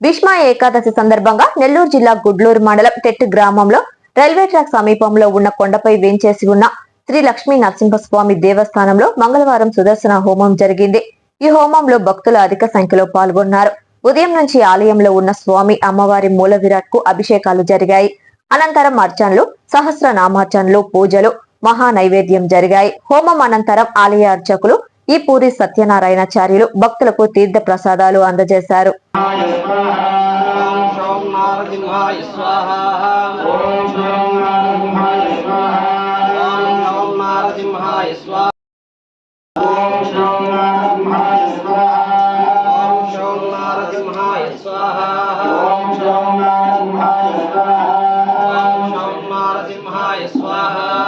భీష్మ ఏకాదశి సందర్భంగా నెల్లూరు జిల్లా గుడ్లూరు మండలం టెట్టు గ్రామంలో రైల్వే ట్రాక్ సమీపంలో ఉన్న కొండపై వేంచేసి ఉన్న శ్రీ లక్ష్మీ నరసింహస్వామి దేవస్థానంలో మంగళవారం సుదర్శన హోమం జరిగింది. ఈ హోమంలో భక్తులు అధిక సంఖ్యలో పాల్గొన్నారు. ఉదయం నుంచి ఆలయంలో ఉన్న స్వామి అమ్మవారి మూల విరాట్కు అభిషేకాలు జరిగాయి. అనంతరం అర్చనలు సహస్ర నామార్చనలు పూజలు మహా నైవేద్యం జరిగాయి. హోమం అనంతరం ఆలయ అర్చకులు ఈ పూరి సత్యనారాయణాచార్యులు భక్తులకు తీర్థ ప్రసాదాలు అందజేశారు. స్వాహ.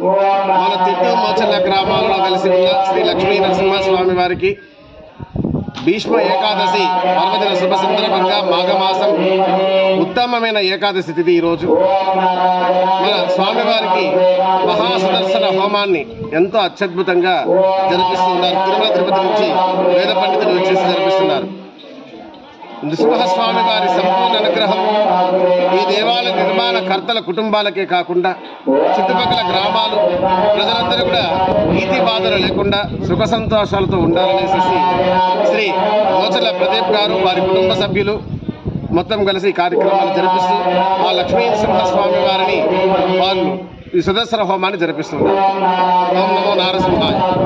మన తిట్టు మోచల్ల గ్రామాలలో కలిసి ఉన్న శ్రీ లక్ష్మీ నరసింహస్వామి వారికి భీష్మ ఏకాదశి పర్వదిన శుభ సందర్భంగా మాఘమాసం ఉత్తమమైన ఏకాదశి తిథి ఈరోజు. మన స్వామివారికి మహాసుదర్శన హోమాన్ని ఎంతో అత్యద్భుతంగా జరిపిస్తున్నారు. తిరుమల తిరుపతి నుంచి వేద పండితులు వచ్చేసి జరిపిస్తున్నారు. నృసింహస్వామి వారి సంపూర్ణ అనుగ్రహం దేవాలయ నిర్మాణ కర్తల కుటుంబాలకే కాకుండా చుట్టుపక్కల గ్రామాలు ప్రజలందరూ కూడా నీతి బాధలు లేకుండా సుఖ సంతోషాలతో ఉండాలనేసి శ్రీ మోచల ప్రదీప్ గారు వారి కుటుంబ సభ్యులు మొత్తం కలిసి కార్యక్రమాలు జరిపిస్తూ ఆ లక్ష్మీ నృసింహస్వామి వారిని వాళ్ళు ఈ సుదర్శన హోమాన్ని జరిపిస్తున్నారు. ఓం నమో నారసింహాయ.